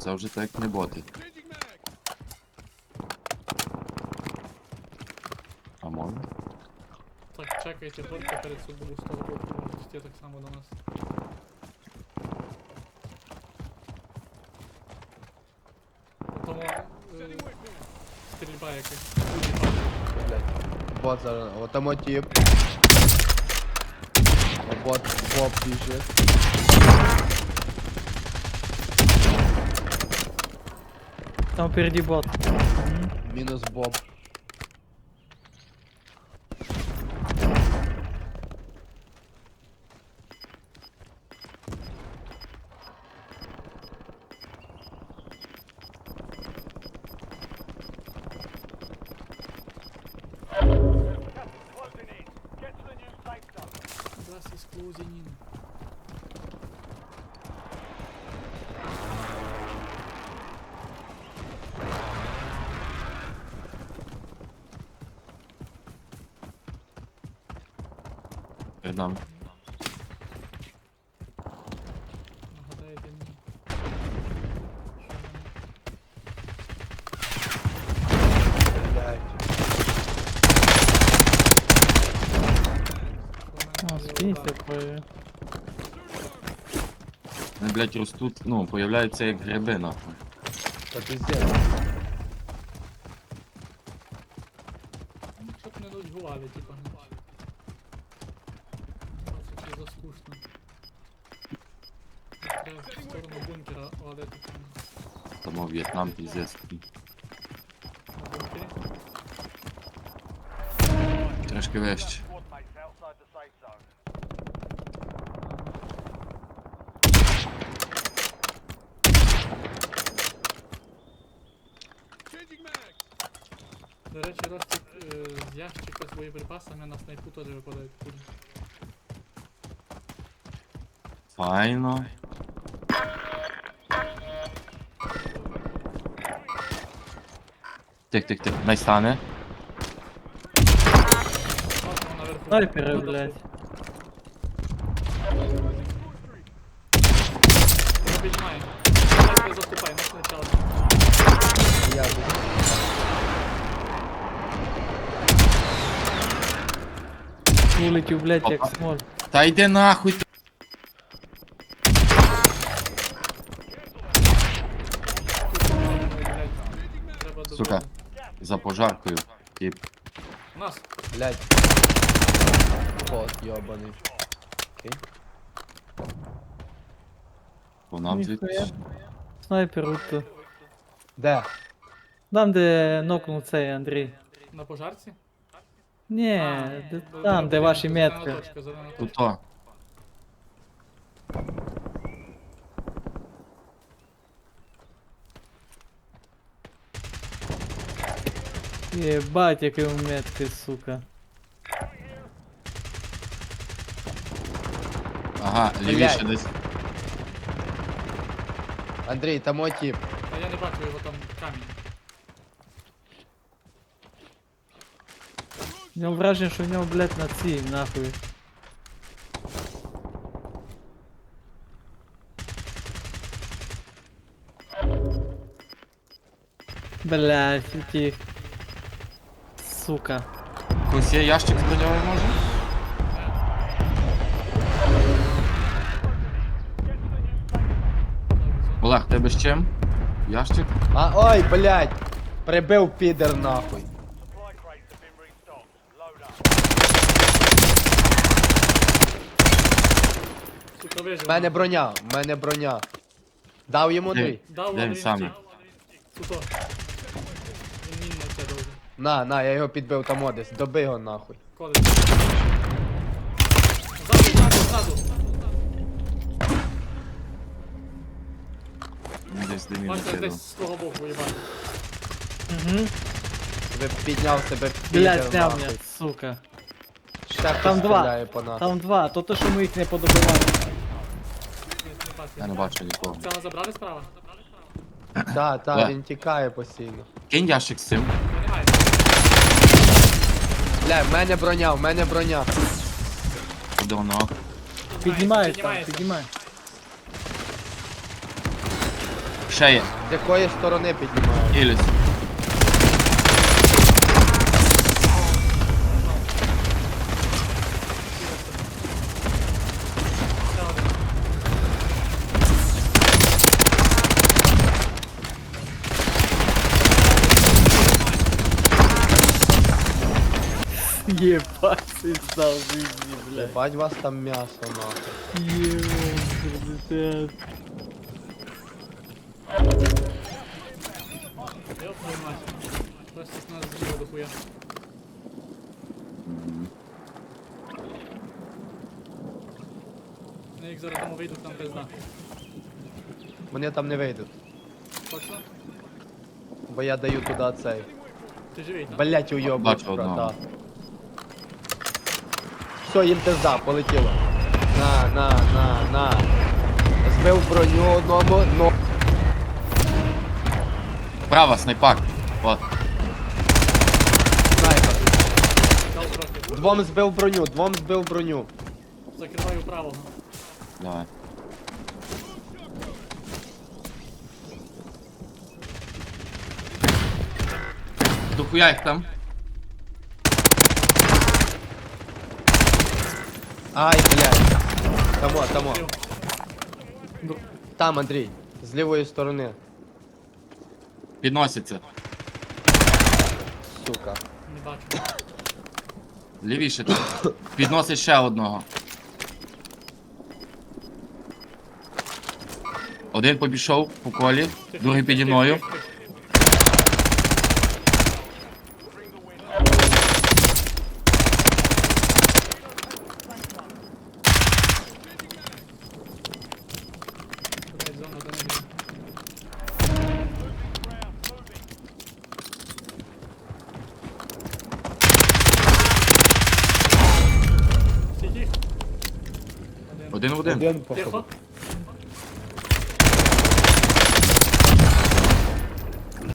Це вже так не боти. А можна? Так, чекайте, только перед собою можуть йти так само до нас. Тому е, стрільба якась. Люди падають. Блядь. Бот зараз. О, там тип. Бот, бот біжить. Там впереди бот. Мінус боб. Closing in. Перед нами. Нагадаєте мені. Блядь. Що О, в мене спинь є такое. Вони, блядь, ростуть, ну, появляються як гриби, нахуй. Та пиздец. Ну, Щоб не нудьгували, типа. не Це чи заскучно. Треба в сторону бункера валити там Тому В'єтнам піздець. на бункері. Трошки вище. До речі, Ростик е, з ящика з боєприпасами на снайпу теж випадають кулі. Файно. Тих, тих, тих. Найстане. Ну, блядь. Снайпер заступай, спочатку. Я тут. Вулетів, блядь, як Опа. смоль. Та йди нахуй. ти. Треба до Сука. За пожаркою. Тип. У нас. Блядь. Бот, йобаний. Окей. По нам Ніхуя. звідти. Снайпер тут. Де? Там, де нокнув цей Андрій. На пожарці? Ні, А, де- до- там, де ваші зелена метки. точка, зелена Тут то. Єбать, який у метки, сука. Ага, лівіше Блядь. десь. Андрій, там о тип. А я не бачу його там камінь. У нього враження, що в нього, блядь, на цій, нахуй. Блядь, утік. Сука. Хтось є ящик з може? Олег, тебе з чим? Ящик? А, ой, блядь. Прибив підер нахуй. Сука, вижив. В мене броня, в мене броня. Дав йому Де? Андрій? Дав Де Андрій. Він На, на, я його підбив там одесь. Доби його нахуй. Коли. Ззаду, ззаду, ззаду. Десь де він Бачите, десь з того боку їбати. Угу. Підняв себе Блядь, сняв нахуй. мене, сука. Ще Там два. стріляє по нас. Там два, то то, що ми їх не подобивали. Я не бачу нікого. Цього забрали справа? Та, та, Да. він тікає постійно. Кинь ящик з цим. Винімай. Бля, в мене броня, в мене броня. Давно. воно? Піднімай там, Піднімається. піднімай. Ще є. З якої сторони піднімаю? Ілюсь. Єбать, ти став жизни, блядь. Єбать вас там м'ясо нахуй. Єбать, Йоп, твою мать. Хтось з нас зліва дохуя. Ну, як зараз тому вийдуть, там пизда. Вони там не вийдуть, Точно? бо я даю туди цей. Ти живий, так? Блять, уйобують, Бачу одного. брата. Все, їм пизда, полетіло. На, на, на, на. Збив броню одному, но. Права, снайпак. От. Снайпер. Двом збив броню, двом збив броню. Закриваю правого. Давай. Дохуя їх там. Ай, блядь. Тамо, тамо. Там, Андрій. З лівої сторони. Підноситься. Сука. Не бачу. Лівіше там. Підносить ще одного. Один побійшов по колі, другий тихо, піді тихо, мною. Один в один. Один походу. Тихо.